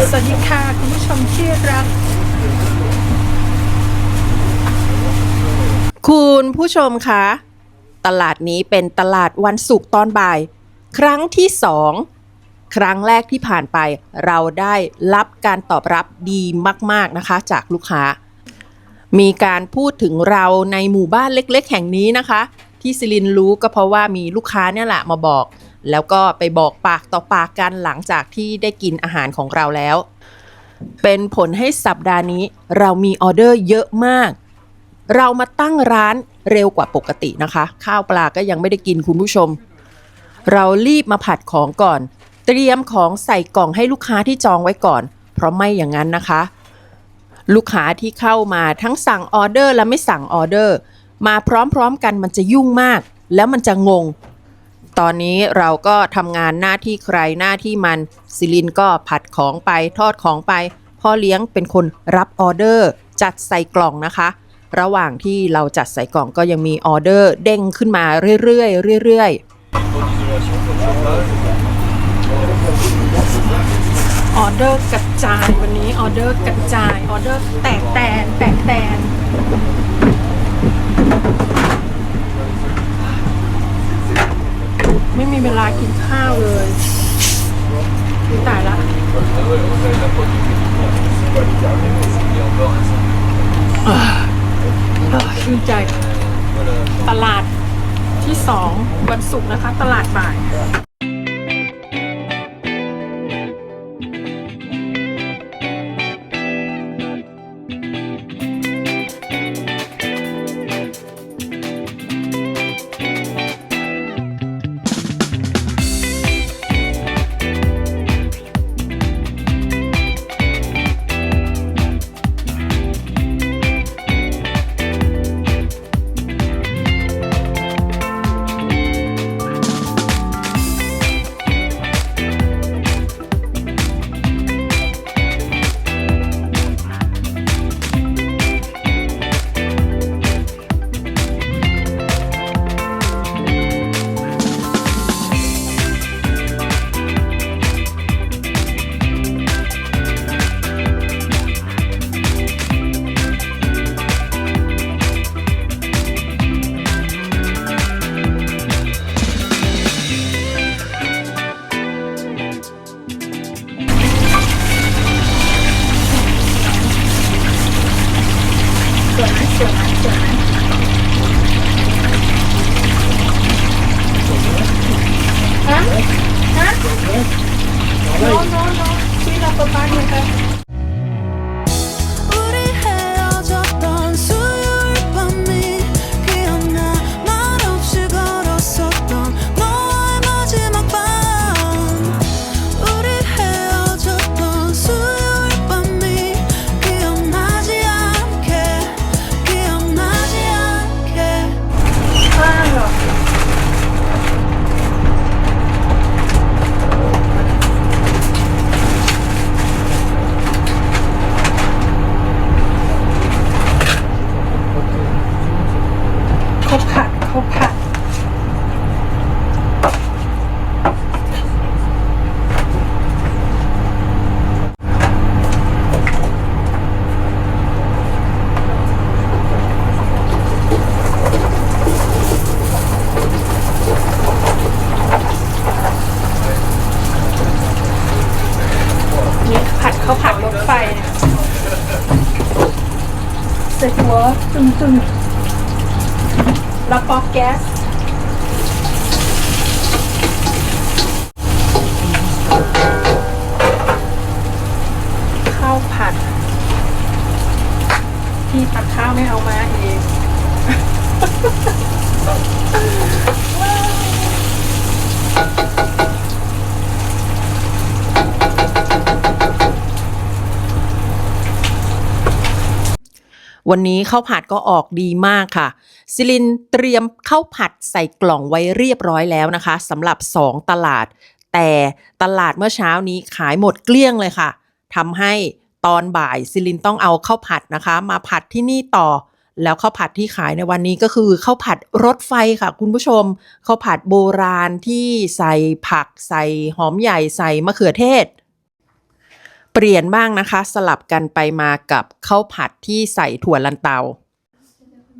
สวัสดีค่ะ คุณผู้ชมที่รักคุณผู้ชมคะ ตลาดนี้เป็นตลาดวันศุกร์ตอนบ่าย ครั้งที่สองครั้งแรกที่ผ่านไปเราได้รับการตอบรับดีมาก ๆนะคะจากลูกค้า มีการพูดถึงเราในหมู่บ้านเล็กๆ แห่งนี้นะคะ ที่ซิลินรู้ก็เพราะว่ามีลูกค้าเนี่ยแหละมาบอกแล้วก็ไปบอกปากต่อปากกันหลังจากที่ได้กินอาหารของเราแล้ว เป็นผลให้สัปดาห์นี้ เรามีออเดอร์เยอะมาก เรามาตั้งร้านเร็วกว่าปกตินะคะ ข้าวปลาก็ยังไม่ได้กินคุณผู้ชม เรารีบมาผัดของก่อน เตรียมของใส่กล่องให้ลูกค้าที่จองไว้ก่อน เพราะไม่อย่างนั้นนะคะ ลูกค้าที่เข้ามาทั้งสั่งออเดอร์ และไม่สั่งออเดอร์มาพร้อมๆกันมันจะยุ่งมาก แล้วมันจะงงตอนนี้เราก็ทำงานหน้าที่ใครหน้าที่มันซิลินก็ผัดของไปทอดของไป พ่อเลี้ยงเป็นคนรับออเดอร์จัดใส่กล่องนะคะ ระหว่างที่เราจัดใส่กล่องก็ยังมีออเดอร์ เด้งขึ้นมาเรื่อยๆเรื่อยออเดอร์กระจายวันนี้ออเดอร์กระจาย ออเดอร์แตกแตนแตกแตนไม่มีเวลากินข้าวเลยตายละชื่นใจ ตลาดที่สองวันศุกร์นะคะ ตลาดบ่ายแล้วป๊อกแก๊สข้าวผัดพี่ผัดข้าวไม่ เอา มา เอง วันนี้ข้าวผัดก็ออกดีมากค่ะซิลินเตรียมข้าวผัดใส่กล่องไว้เรียบร้อยแล้วนะคะสำหรับ 2 ตลาดแต่ตลาดเมื่อเช้านี้ขายหมดเกลี้ยงเลยค่ะทำให้ตอนบ่ายซิลินต้องเอาข้าวผัดนะคะ มาผัดที่นี่ต่อ แล้วข้าวผัดที่ขายในวันนี้ก็คือข้าวผัดรถไฟค่ะคุณผู้ชมข้าวผัดโบราณที่ใส่ผักใส่หอมใหญ่ใส่มะเขือเทศ เปลี่ยนบ้างนะคะ สลับกันไปมากับข้าวผัดที่ใส่ถั่วลันเตา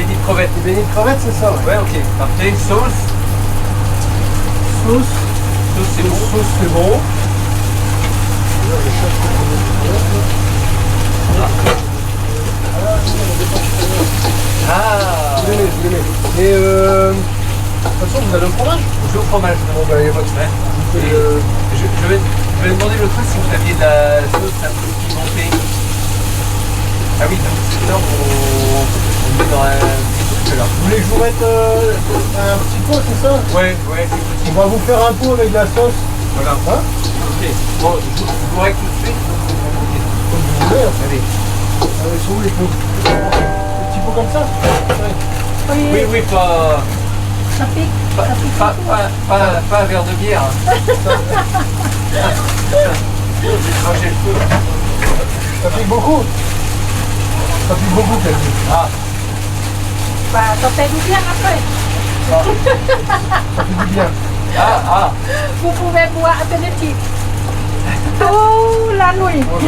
Béni de crevettes. Béni de crevettes, c'est ça ouais. ouais. ok. Parfait. Sauce. Sauce. Sauce, c'est bon. Sauce, c'est bon. Ah Je l'aimais, je l'aimais. Et euh... De toute façon, vous avez le fromage J'ai le fromage. Bon, ben il est votre frère. je, vais, je vais demander l'autre fois si vous aviez de la sauce un peu pimentée. Ah oui, donc c'est là on... Vous voulez que je vous mette euh, un petit pot, c'est ça Ouais, On va vous faire un pot avec de la sauce. Voilà. Hein ok. Bon, je vous tout de suite. Comme vous voulez. Hein. Allez. Allez, ah où les pots Un petit pot comme ça oui. oui, oui, pas... Ça pique. Pas, un verre de bière. ça, hein. ça pique beaucoup. Ça pique beaucoup, quelqu'un. Ah. ปลาสเต็กเที่ยงนะเพื่อนปูปูเวบัวอัตเนติตู้ลานุ่ยเ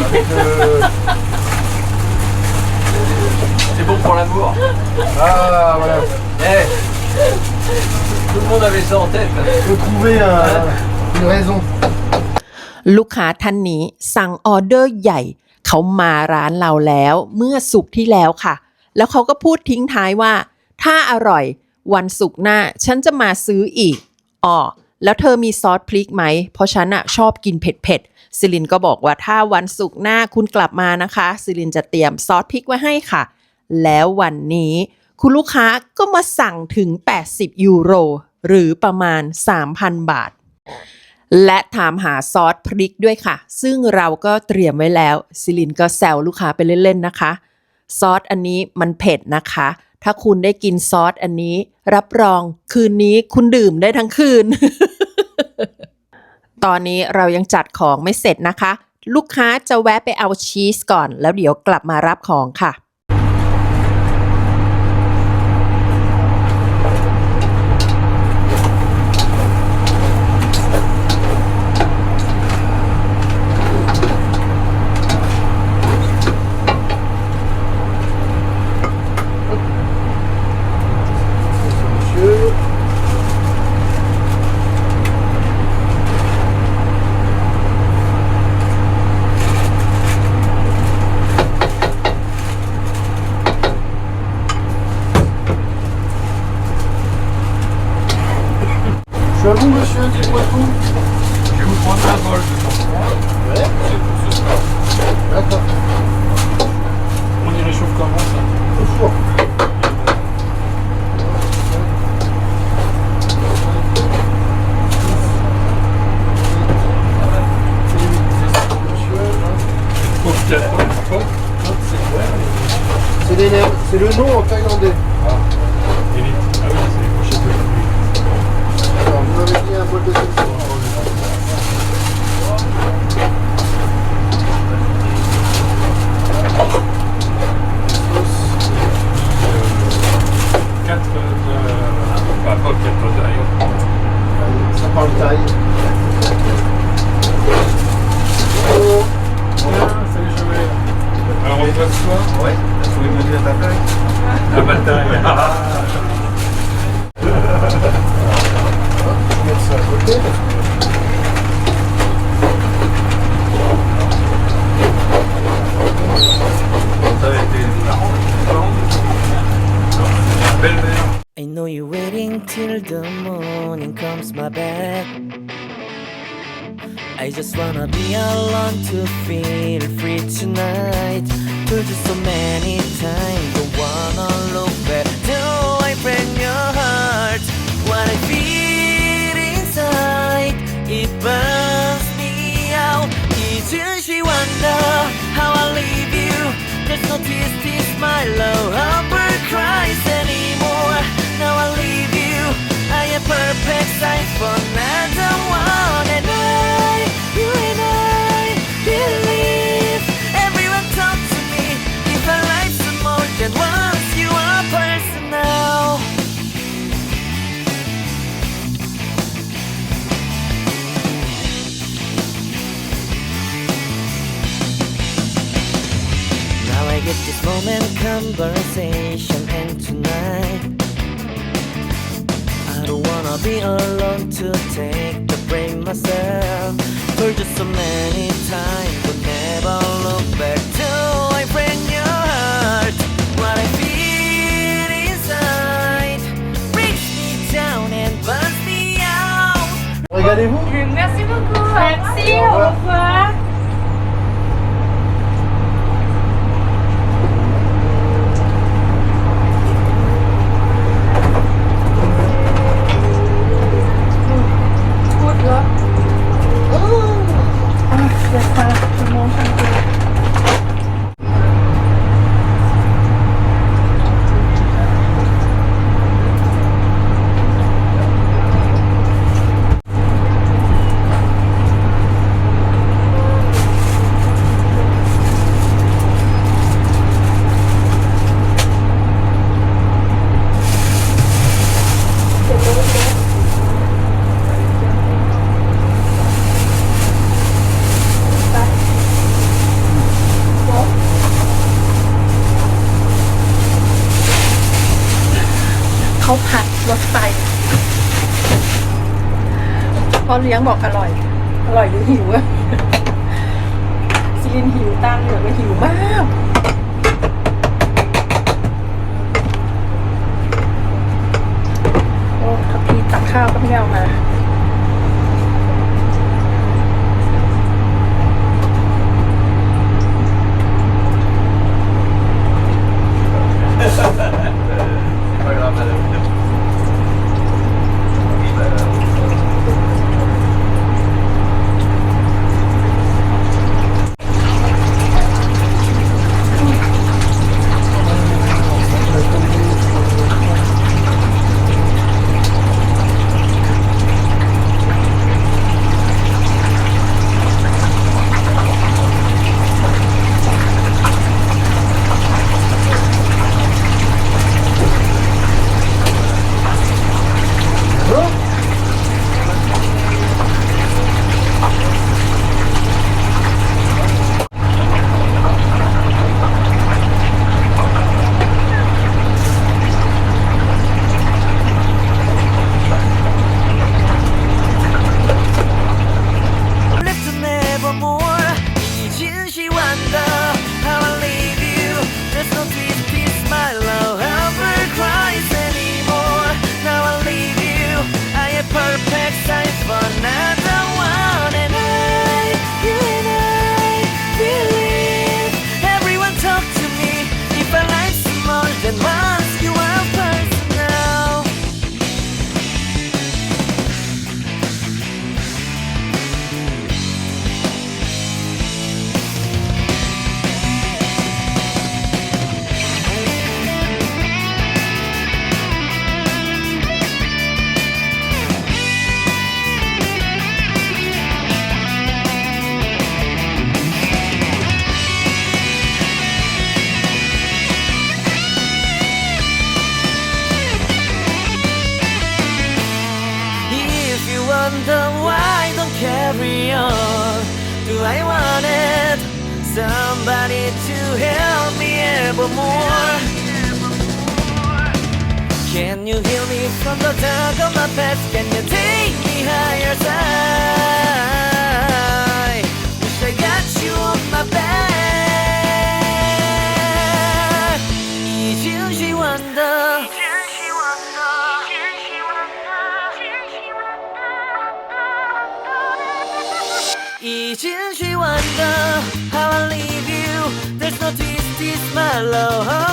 จ๋งเพราะรักอ่าเฮ้ลูกค้าท่านนี้สั่งออเดอร์ใหญ่ เขามาร้านเราแล้ว เมื่อสุกที่แล้วค่ะ แล้วเขาก็พูดทิ้งท้ายว่าถ้าอร่อยวันศุกร์หน้า ฉันจะมาซื้ออีกอ๋อแล้วเธอมีซอสพริกไหม เพราะฉันอะชอบกินเผ็ดๆซิลินก็บอกว่าถ้าวันศุกร์หน้าคุณกลับมานะคะซิลินจะเตรียมซอสพริกไว้ให้ค่ะ แล้ววันนี้คุณลูกค้าก็มาสั่งถึง 80 ยูโร หรือประมาณ 3,000 บาท และถามหาซอสพริกด้วยค่ะ ซึ่งเราก็เตรียมไว้แล้วซิลินก็แซวลูกค้าไปเล่นๆ นะคะซอสอันนี้มันเผ็ดนะคะถ้าคุณได้กินซอสอันนี้ รับรองคืนนี้คุณดื่มได้ทั้งคืน ตอนนี้เรายังจัดของไม่เสร็จนะคะ ลูกค้าจะแวะไปเอาชีสก่อน แล้วเดี๋ยวกลับมารับของค่ะ Je vais vous prendre un bol, C'est pour ce soir. D'accord. On y réchauffe comment ça Au four. C'est le nom en thaïlandais. 4 de... Bah, pas 4 de Ça parle taille. Oh. Voilà, joué Alors on passe toi Ouais. Tu voulais monter à ta taille La bataille. just wanna be alone to feel free tonight. Told you so many times, don't wanna look back till I break your heart. What I feel inside, it burns me out. you she wonder how I leave you. There's no tears, it's my love. Upper cries anymore. Now I leave you. I am perfect size for another one, and I. common conversation and tonight I don't wanna be alone to take the blame myself For just so many times but never look back till I break your heart What I feel inside me down and burns me out เขาผัดรสไฟพอเลี้ยงบอกอร่อย อร่อยหรือหิวอะซีลินหิวต้งเหนือม่หิวมากโอ้ทัพพีตักข้าวก็ไม่เอามา Can you heal me from the dark of my past? Can you take me higher side? Wish I got you on my back. wonder. wonder how I leave you. There's no twist, it's my love.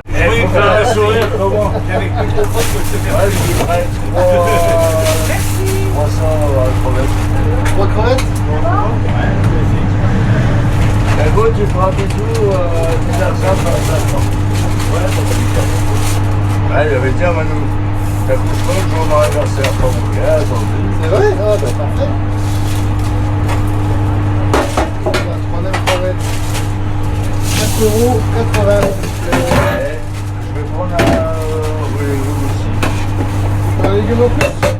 Oui, il faire un sourire, comment Avec plus de potes que je te fais. Ouais, je lui prête 3... Merci 300 crevettes. 3 crevettes Ouais, vas-y. beau, tu feras un bisou, euh, tu ça, ça, ça, ça. Ouais, ça va bien. Ouais, j'avais dit à Manou, t'accouches pas le jour de c'est un pas mon gars, attendez. C'est vrai Ah, bah parfait. 3 Troisième crevette. 4 s'il te plaît. Ona, öyle bir şey. Öyle bir şey.